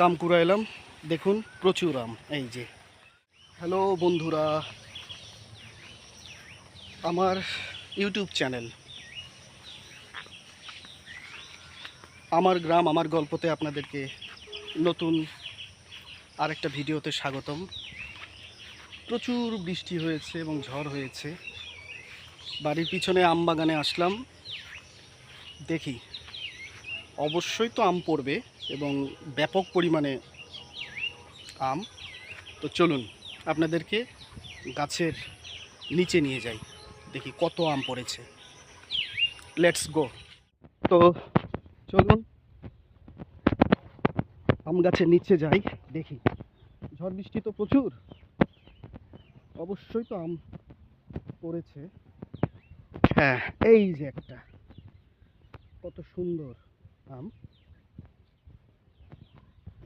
কাম করে এলাম দেখুন প্রচুর আম, এই যে। হ্যালো বন্ধুরা, আমার ইউটিউব চ্যানেল। আমার গ্রাম, আমার গল্পতে আপনাদেরকে নতুন আরেকটা ভিডিওতে স্বাগতম। প্রচুর বৃষ্টি হয়েছে এবং ঝড় হয়েছে। বাড়ির পিছনে আম বাগানে আসলাম, দেখি অবশ্যই তো আম পড়বে এবং ব্যাপক পরিমাণে আম। তো চলুন, আপনাদেরকে গাছের নিচে নিয়ে যাই। দেখি কত আম পড়েছে। লেটস গো তো চলুন, আম গাছের নিচে যাই, দেখি। ঝড় বৃষ্টি তো প্রচুর। অবশ্যই তো আম পড়েছে। হ্যাঁ এই যে একটা। কত সুন্দর। আম।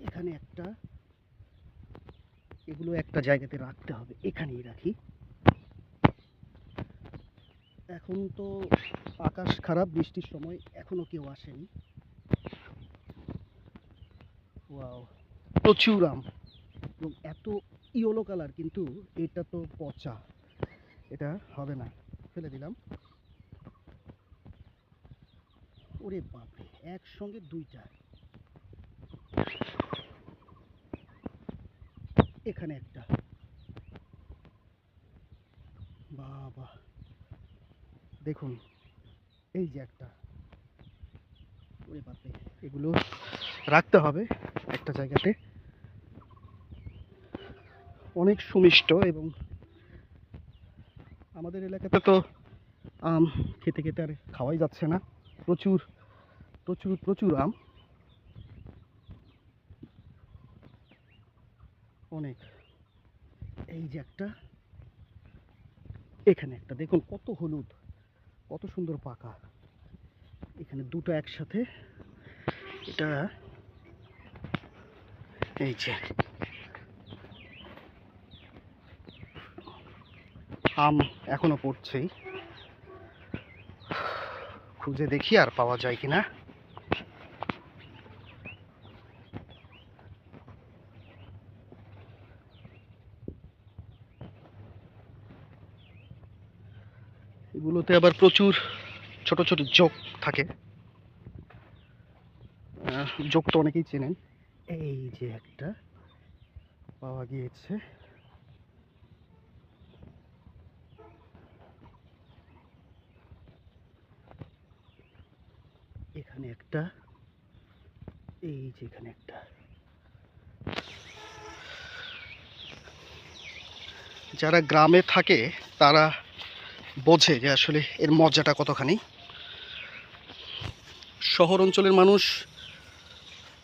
এখানে একটা, এগুলো একটা জায়গাতে রাখতে হবে, এখানেই রাখি। এখন তো আকাশ খারাপ, বৃষ্টির সময় এখনও কেউ আসেনি। ওয়াও, প্রচুর আম। এবং এত ইয়েলো কালার, কিন্তু এটা তো পচা। এটা হবে না, ফেলে দিলাম। ওরে বাপরে, একসঙ্গে দুইটা। এখানে একটা। বাবা, দেখুন, এই যে একটা। ওরে বাপরে, এগুলো রাখতে হবে একটা জায়গাতে। অনেক সুমিষ্ট এবং আমাদের এলাকাতে তো আম খেতে খেতে আর খাওয়াই যাচ্ছে না। প্রচুর প্রচুর প্রচুর আম। অনেক। এই যে একটা, এখানে একটা, দেখুন কত হলুদ, কত সুন্দর পাকা। এখানে দুটো একসাথে, এটা, এই যে, আম এখনও পড়ছেই। খুঁজে দেখি আর পাওয়া যায় কিনা। এগুলোতে আবার প্রচুর ছোট ছোট জোক থাকে। জোক তো অনেকেই চেনেন। এই যে একটা পাওয়া গিয়েছে। এখানে একটা, এই যে এখানে একটা। যারা গ্রামে থাকে, তারা বোঝে যে আসলে এর মজাটা কতখানি। শহর অঞ্চলের মানুষ,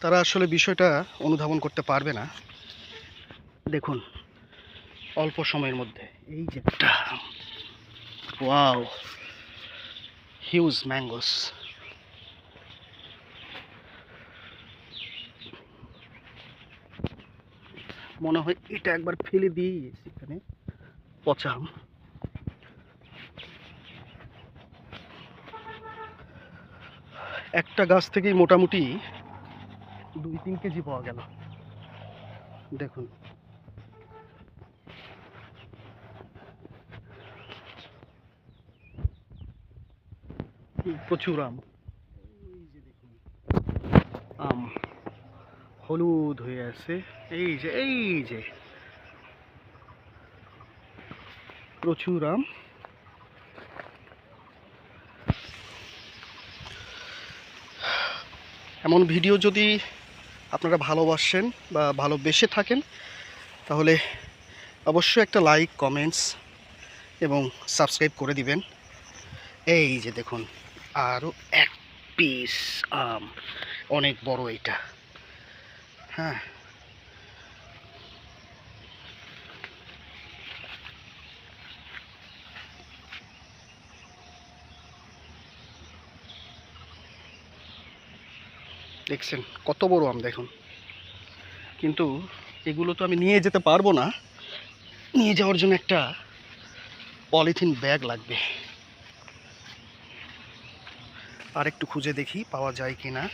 তারা আসলে বিষয়টা অনুধাবন করতে পারবে না। দেখুন, অল্প সময়ের মধ্যে, এই যে ওয়াও, হিউজ ম্যাঙ্গোস। মনে হয় এটা একবার ফেলে দিয়ে এখানে। পচা একটা গাছ থেকেই মোটামুটি দুই, তিন কেজি পাওয়া গেল। দেখুন। প্রচুর আম। আম। হলুদ হয়ে আছে। এই যে এই যে। প্রচুর আম। এমন ভিডিও যদি আপনারা ভালোবাসেন বা ভালোবেসে থাকেন, তাহলে অবশ্যই একটা লাইক, কমেন্টস এবং সাবস্ক্রাইব করে দিবেন। এই যে দেখুন আরও এক পিস আম। অনেক বড় এটা। হ্যাঁ। দেখছেন, কত বড় আম দেখুন। কিন্তু এগুলো তো আমি নিয়ে যেতে পারব না। নিয়ে যাওয়ার জন্য একটা পলিথিন ব্যাগ লাগবে। আর একটু খুঁজে দেখি পাওয়া যায় কি না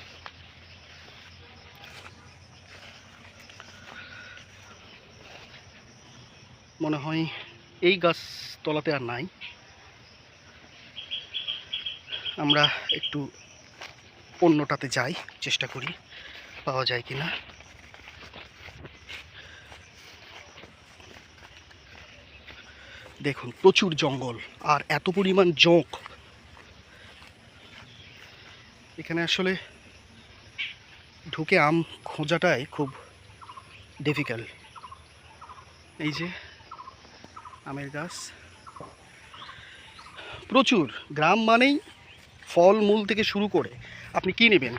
মনে হয় এই গাছ তলাতে আর নাই। আমরা একটু অন্যটাতে যাই, চেষ্টা করি পাওয়া যায় কি না দেখুন, প্রচুর জঙ্গল আর এত পরিমাণ জোঁক। এখানে আসলে ঢুকে আম খোঁজাটাই খুব ডিফিকাল্ট এই যে আমের গাছ। প্রচুর। গ্রাম মানেই ফল মূল থেকে শুরু করে আপনি কি নেবেন?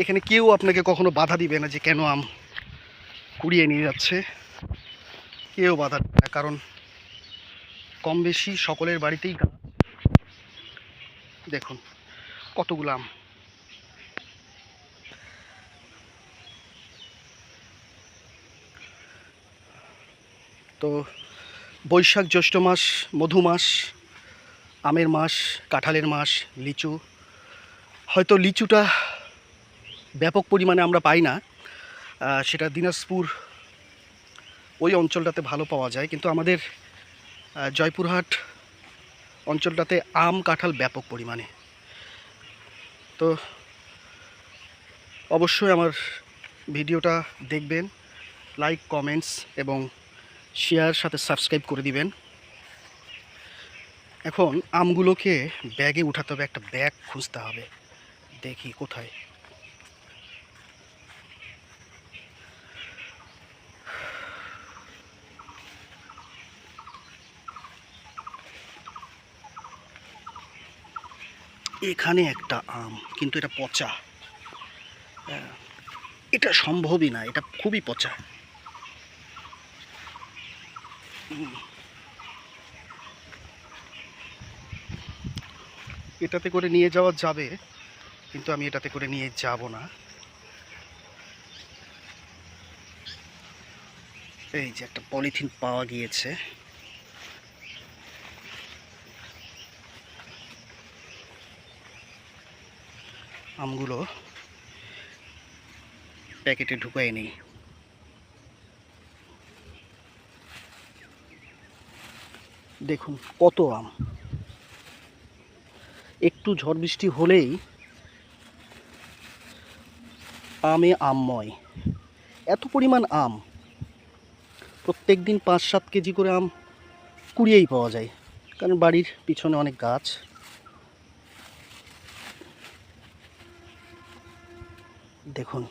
এখানে কেউ আপনাকে কখনো বাধা দিবে না যে কেন আম কুড়িয়ে নিয়ে যাচ্ছে। কেউ বাধা দেবে না, কারণ কম বেশি সকলের বাড়িতেই গাছ। দেখুন, কতগুলো আম। তো বৈশাখ জ্যৈষ্ঠ মাস, মধু মাস, আমের মাস, কাঁঠালের মাস, লিচু। হয়তো লিচুটা ব্যাপক পরিমাণে আমরা পাই না। সেটা দিনাজপুর ওই অঞ্চলটাতে ভালো পাওয়া যায়। কিন্তু আমাদের জয়পুরহাট অঞ্চলটাতে আম, কাঁঠাল ব্যাপক পরিমাণে। তো অবশ্যই আমার ভিডিওটা দেখবেন। লাইক, কমেন্টস এবং শেয়ার সাথে সাবস্ক্রাইব করে দিবেন। এখন আমগুলোকে ব্যাগে উঠাতে হবে একটা ব্যাগ খুঁজতে হবে। দেখি কোথায়। এখানে একটা আম কিন্তু এটা পচা। হ্যাঁ, এটা সম্ভবই না এটা খুবই পচা। এটাতে করে নিয়ে যাওয়া যাবে, কিন্তু আমি এটাতে করে নিয়ে যাব না। এই যে একটা পলিথিন পাওয়া গিয়েছে। আমগুলো প্যাকেটে ঢুকাই নেই। দেখুন, কত আম। একটু ঝড় বৃষ্টি হলেই আমে আমময়। এত পরিমাণ আম। প্রত্যেক দিন পাঁচ সাত কেজি করে আম কুড়িয়েই পাওয়া যায়, কারণ বাড়ির পিছনে অনেক গাছ। দেখুন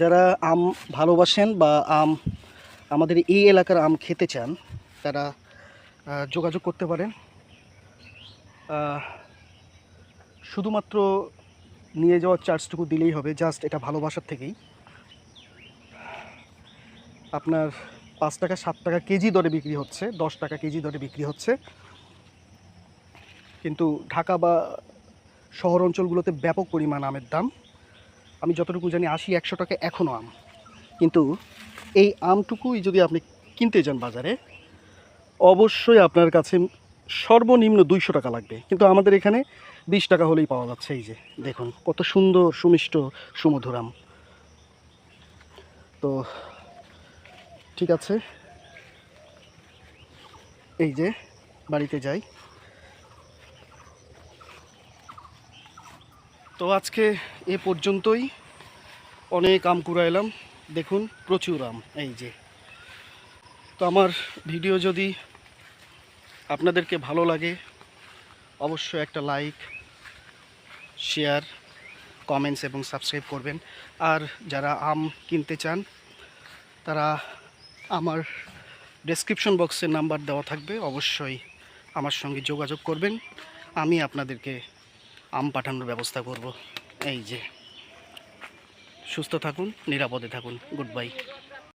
যারা আম ভালোবাসেন বা আম, আমাদের এই এলাকার আম খেতে চান, তারা যোগাযোগ করতে পারেন। শুধুমাত্র নিয়ে যাওয়ার চার্জটুকু দিলেই হবে, জাস্ট এটা ভালোবাসার থেকেই। আপনার পাঁচ টাকা, সাত টাকা কেজি দরে বিক্রি হচ্ছে, দশ টাকা কেজি দরে বিক্রি হচ্ছে। কিন্তু ঢাকা বা শহর অঞ্চলগুলোতে ব্যাপক পরিমাণ আমের দাম। আমি যতটুকু জানি, আশি, একশো টাকা এখনও আম। কিন্তু এই আমটুকুই যদি আপনি কিনতে যান বাজারে, অবশ্যই আপনার কাছে সর্বনিম্ন দুইশো টাকা লাগবে। কিন্তু আমাদের এখানে বিশ টাকা হলেই পাওয়া যাচ্ছে এই যে, দেখুন কত সুন্দর সুমিষ্ট সুমধুর আম। তো ঠিক আছে, এই যে বাড়িতে যাই। তো আজকে এ পর্যন্তই। অনেক আম কুড়াইলাম দেখুন, প্রচুর আম, এই যে। তো আমার ভিডিও যদি আপনাদেরকে ভালো লাগে, অবশ্যই একটা লাইক, শেয়ার, কমেন্টস এবং সাবস্ক্রাইব করবেন। আর যারা আম কিনতে চান, তারা আমার ডেসক্রিপশন বক্সের নাম্বার দেওয়া থাকবে। অবশ্যই আমার সঙ্গে যোগাযোগ করবেন। আমি আপনাদেরকে আম পাঠানোর ব্যবস্থা করব। এই যে। সুস্থ থাকুন নিরাপদে থাকুন। Good bye.